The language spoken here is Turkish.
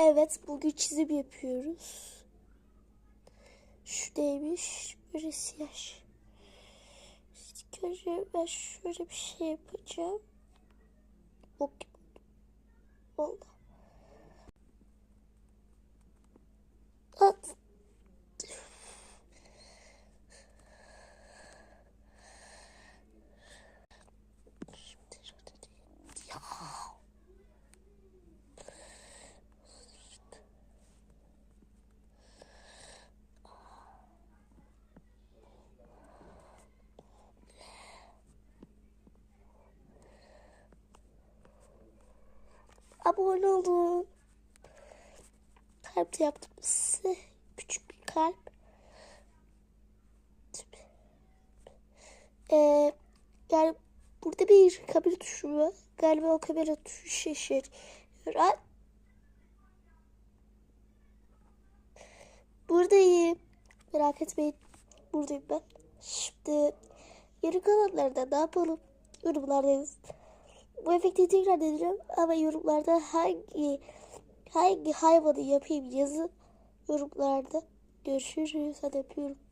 Evet bugün çizim yapıyoruz. Şu neymiş? Siyah. İlk önce ben şöyle bir şey yapacağım. Ok. Oldu. Abone olun. Kalp de yaptım size. Küçük bir kalp. Ee, yani burada bir kamera tuşu var. Galiba o kamera tuşu şaşırıyor. Buradayım. Merak etmeyin. Buradayım ben. Şimdi geri kalanlarda ne yapalım? Yorumlarda. Bu efekti tekrar deneyeceğim ama yorumlarda hangi hangi hayvanı yapayım yazın. Yorumlarda görüşürüz. Hadi öpüyorum.